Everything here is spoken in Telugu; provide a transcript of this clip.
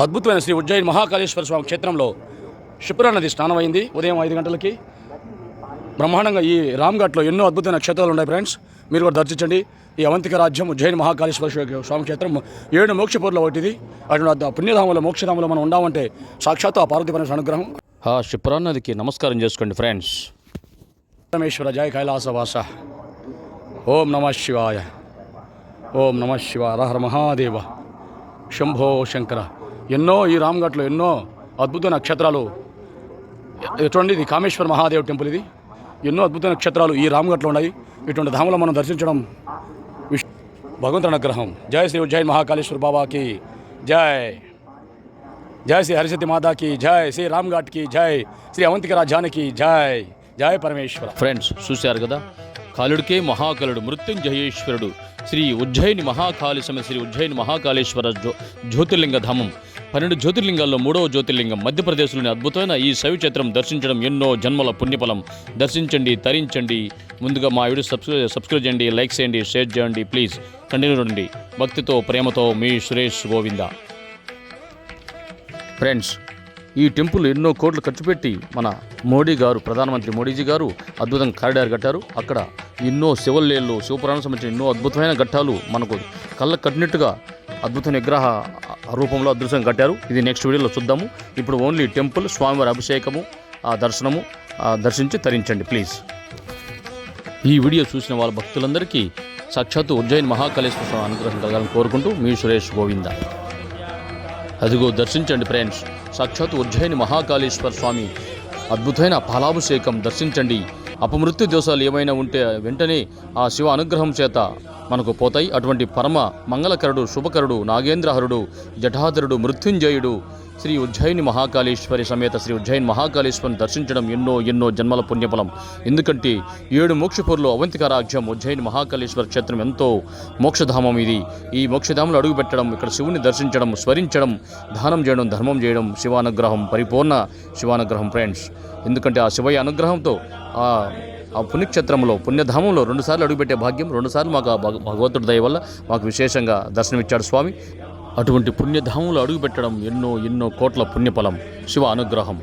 అద్భుతమైన శ్రీ ఉజ్జయిన్ మహాకాళేశ్వర స్వామి క్షేత్రంలో శుక్ర నది స్నానం అయింది ఉదయం ఐదు గంటలకి. బ్రహ్మాండంగా ఈ రామ్ఘాట్లో ఎన్నో అద్భుతమైన క్షేత్రాలు ఉన్నాయి ఫ్రెండ్స్. మీరు కూడా దర్శించండి. ఈ అవంతిక రాజ్యం ఉజ్జయిన్ మహాకాళేశ్వర స్వ- స్వామి క్షేత్రం. ఏడు మోక్షపూర్లో ఒకటిది. అటువంటి పుణ్యధామంలో మోక్షధామంలో మనం ఉండామంటే సాక్షాత్ ఆ పార్వతీ పరమేశ్వర అనుగ్రహం. ఆ శుక్ర నదికి నమస్కారం చేసుకోండి ఫ్రెండ్స్. పరమేశ్వర జయ కైలాసవాస. ఓం నమ శివాయ. ఓం నమ శివాయ. హర మహాదేవ. శంభో శంకర. ఎన్నో ఈ రామ్ఘాట్లో ఎన్నో అద్భుత నక్షత్రాలు. చూడండి ఇది కామేశ్వర మహాదేవ్ టెంపుల్ ఇది? ఎన్నో అద్భుత నక్షత్రాలు ఈ రామ్ఘట్లో ఉన్నాయి. ఇటువంటి ధామలో మనం దర్శించడం విష్ భగవంతుని అనుగ్రహం. జయ శ్రీ ఉజ్జయిన్ మహాకాళేశ్వర బాబాకి జై. జయ శ్రీ హరిసతి మాతాకి జై. శ్రీ రామ్ఘాట్కి జై. శ్రీ అవంతిక రాజ్యానికి జై. జై పరమేశ్వర. ఫ్రెండ్స్ చూశారు కదా? కాలుడికే మహాకాలుడు మృత్యుంజయేశ్వరుడు. శ్రీ ఉజ్జయిని మహాకాళి సమ శ్రీ ఉజ్జయిని మహాకాళేశ్వర జ్యో జ్యోతిర్లింగ ధామం. పన్నెండు జ్యోతిర్లింగాల్లో మూడవ జ్యోతిర్లింగం మధ్యప్రదేశ్లోని అద్భుతమైన ఈ శైవక్షేత్రం దర్శించడం ఎన్నో జన్మల పుణ్యఫలం. దర్శించండి తరించండి. ముందుగా మా వీడియో సబ్స్క్రైబ్ సబ్స్క్రైబ్ చేయండి లైక్ చేయండి షేర్ చేయండి ప్లీజ్. కంటిన్యూ రండి భక్తితో ప్రేమతో మీ సురేష్ గోవింద. ఫ్రెండ్స్ ఈ టెంపుల్ ఎన్నో కోట్లు ఖర్చు పెట్టి మన మోడీ గారు ప్రధానమంత్రి మోడీజీ గారు అద్భుతంగా కారిడార్ కట్టారు. అక్కడ ఎన్నో శివల్లేళ్ళు శివపురాణం సంబంధించిన ఎన్నో అద్భుతమైన ఘట్టాలు మనకు కళ్ళకు కట్టినట్టుగా అద్భుతమైన విగ్రహ రూపంలో అదృశ్యం కట్టారు. ఇది నెక్స్ట్ వీడియోలో చూద్దాము. ఇప్పుడు ఓన్లీ టెంపుల్ స్వామివారి అభిషేకము ఆ దర్శనము ఆ దర్శించి తరించండి ప్లీజ్ ఈ వీడియో చూసిన వాళ్ళ భక్తులందరికీ సాక్షాత్తు ఉజ్జయిన్ మహాకాళేశ్వర స్వామి అనుగ్రహం కలగాలని కోరుకుంటూ మీ సురేష్ గోవింద. అదిగో దర్శించండి ఫ్రెండ్స్. సాక్షాత్ ఉజ్జయిని మహాకాళేశ్వర స్వామి. అద్భుతమైన ఫలాభిషేకం దర్శించండి. అపమృత్యు దోషాలు ఏమైనా ఉంటే వెంటనే ఆ శివ అనుగ్రహం చేత మనకు పోతాయి. అటువంటి పరమ మంగళకరుడు శుభకరుడు నాగేంద్రహరుడు జఠాధరుడు మృత్యుంజయుడు శ్రీ ఉజ్జయిని మహాకాళేశ్వరి సమేత శ్రీ ఉజ్జయిని మహాకాళేశ్వరిని దర్శించడం ఎన్నో ఎన్నో జన్మల పుణ్యఫలం. ఎందుకంటే ఏడు మోక్షపూర్లో అవంతిక రాజ్యం ఉజ్జయిని మహాకాళేశ్వర క్షేత్రం ఎంతో మోక్షధామం ఇది. ఈ మోక్షధామంలో అడుగుపెట్టడం ఇక్కడ శివుని దర్శించడం స్మరించడం దానం చేయడం ధర్మం చేయడం శివానుగ్రహం పరిపూర్ణ శివానుగ్రహం ఫ్రెండ్స్. ఎందుకంటే ఆ శివయ్య అనుగ్రహంతో ఆ ఆ పుణ్యక్షేత్రంలో పుణ్యధామంలో రెండుసార్లు అడుగుపెట్టే భాగ్యం రెండుసార్లు మాకు భగవంతుడి దయ వల్ల మాకు విశేషంగా దర్శనమిచ్చాడు స్వామి. అటువంటి పుణ్యధామంలో అడుగుపెట్టడం ఎన్నో ఎన్నో కోట్ల పుణ్యఫలం. శివ అనుగ్రహం.